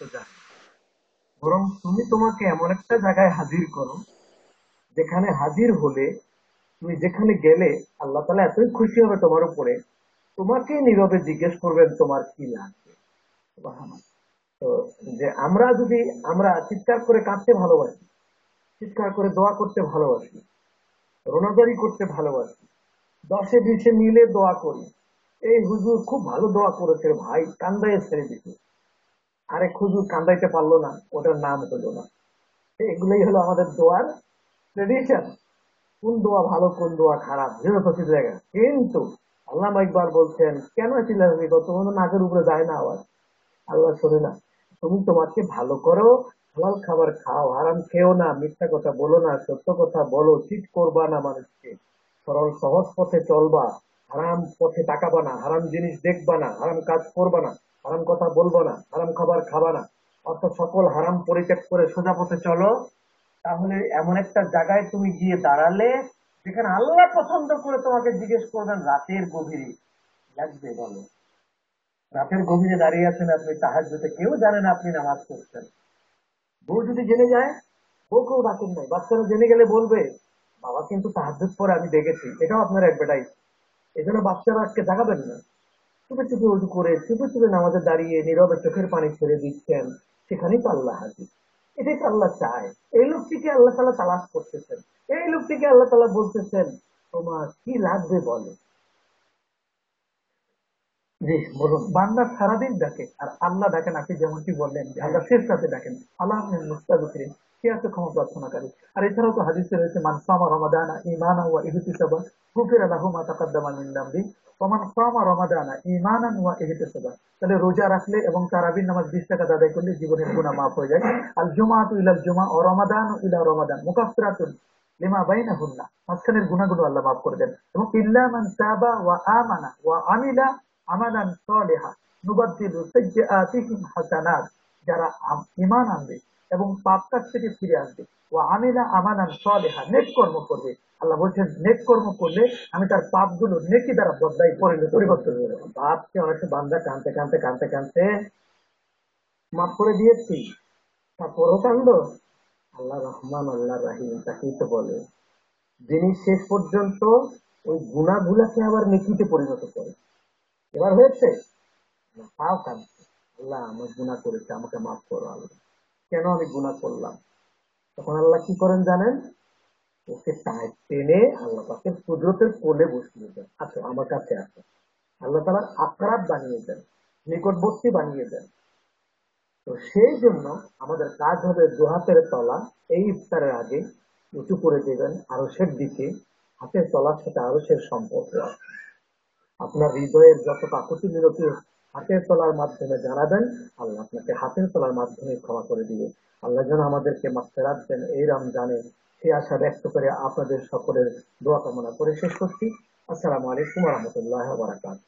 তো যায়। বরং তুমি তোমাকে এমন একটা জায়গায় হাজির করো, যেখানে হাজির হলে তুমি যেখানে গেলে আল্লাহ তালা এতই খুশি হবে তোমার উপরে তোমাকে নীরবে জিজ্ঞেস করবেন তোমার কি লাগবে। তো যে আমরা যদি, আমরা চিৎকার করে কাঁদতে ভালোবাসি, চিৎকার করে দোয়া করতে ভালোবাসি, রোনাদারি করতে ভালোবাসি, দশে বিশে মিলে দোয়া করি, এই হুজুর খুব ভালো দোয়া করেছে ভাই, কান্দায় ছেড়ে দিতে আরেক খুজুর কান্দাইতে পারল না, ওটার নাম হলো না। এগুলোই হলো আমাদের দোয়ার ট্রেডিশন কোন দোয়া ভালো, কোন দোয়া খারাপ বিরোধী জায়গা। কিন্তু আল্লাহ একবার বলছেন, কেন চিল্লামি কত নাকের উপরে যায় না আওয়াজ। আল্লাহ শোনে না। তুমি তোমাকে ভালো করো, হালাল খাবার খাও, হারাম খেও না, মিথ্যা কথা বলো না, সত্য কথা বলো চিট করবা না মানুষকে। সরল, সহজ পথে চলবা, হারাম পথে তাকাবা না, হারাম জিনিস দেখবা না, হারাম কাজ করবা না। হারাম কথা বলব না, হারাম খাবার খাবা না। অর্থাৎ সকল হারাম পরিত্যাগ করে সোজা পথে চলো। তাহলে এমন একটা জায়গায় তুমি গিয়ে দাঁড়ালে, যেখানে আল্লাহ পছন্দ করে তোমাকে জিজ্ঞেস করবেন, রাতের গভীরে লাগবে বলো? রাতের গভীরে দাঁড়িয়ে আছেন আপনি, তাহাজ্জুদে কেউ জানে না আপনি নামাজ পড়ছেন। বউ যদি জেনে যায়, বউ কেউ ডাকেন নাই। বাচ্চারা জেনে গেলে বলবে, বাবা কিন্তু তাহাজ্জুদ পরে আমি দেখেছি। এটাও আপনার অ্যাডভার্টাইজ এই জন্য বাচ্চারা আজকে জাগাবেন না। চুপে চুপে উজু করে চুপে চুপে নামাজে দাঁড়িয়ে নীরবে চোখের পানি ছেড়ে দিচ্ছেন, সেখানেই তো আল্লাহ হাজির। এটাই তো আল্লাহ চায়। এই লোকটিকে আল্লাহ তালা তালাশ করতেছেন। এই লোকটিকে আল্লাহ তালা বলতেছেন, তোমার কি লাগবে বলো? জি, বলুন। বান্দা সারাদিন ডাকে আর আল্লাহ ডাকেন আপনি যেমনটি বললেন যে আল্লাহ শেষ রাতে ডাকেন আল্লাহ আপনি মুস্তাবিকিরিন কে আছে ক্ষমা প্রার্থনাকারী আর এছাড়াও তো হাদিসে রয়েছে মানসামা রমাদানা ইমানা ওয়া ইহতিসাবা গুফিরা লাহু মা তাকাদ্দামা মিন দামবি ওয়া মান রমাদানা তাহলে রোজা রাখলে এবং নামাজ 20 টাকা করলে জীবনের গুনাহ মাফ হয়ে যায়। আল ইলাল জুমা ও রমাদান ইলা রমাদান মুকাফফিরাতুন লিমা বাইনাহুন্না মাঝখানের গুনাহগুলো আল্লাহ মাফ করে দেন। এবং ইল্লা মান ওয়া আমানা ওয়া আমিলা আমালান সালিহা নুবাদদিলু সাইয়্যাতিহিম হাসানাত যারা ঈমান আনবে এবং পাপ কাজ থেকে ফিরে আসবে। ও আমিলা আমানান সালিহা নেক কর্ম করবে। বলছেন নেক কর্ম করলে আমি তার পাপগুলো নেকি দ্বারা বদলাই পরিণত, পরিবর্তন করে দেবো পাপকে অনেক বান্দা কানতে কানতে কানতে কানতে মাফ করে দিয়েছি। তারপরও কান্দ আল্লাহ রহমান, আল্লাহ রাহিম, তাকেই তো বলে। যিনি শেষ পর্যন্ত ওই গুণাগুলাকে আবার নেকিতে পরিণত করে। এবার হয়েছে তাও কাঁদছে আল্লাহ আমার গুণা করেছে, আমাকে মাফ করো আল্লাহ। কেন আমি গুণা করলাম? তখন আল্লাহ কি করেন জানেন? ওকে টাই টেনে আল্লাহ পাকের কুদরতের কোলে বসিয়ে দেন। আচ্ছা আমার কাছে আসো। আল্লাহ তালা আকরাব বানিয়ে দেন, নিকটবর্তী বানিয়ে দেন। তো সেই জন্য আমাদের কাজ হবে দুহাতের তলা। এই ইফতারের আগে উঁচু করে দেবেন আরসের দিকে। হাতের তলার সাথে আরসের সম্পর্ক আছে আপনার হৃদয়ের যত কাকুতি মিনতি হাতের তলার মাধ্যমে জানাবেন আল্লাহ আপনাকে হাতের তলার মাধ্যমে ক্ষমা করে দিবে। আল্লাহ যেন আমাদেরকে মাফেরাত দেন এই রমজানে সে আশা ব্যক্ত করে আপনাদের সকলের দোয়া কামনা করে শেষ করছি। আসসালামু আলাইকুম রহমতুল্লাহ বারাকাত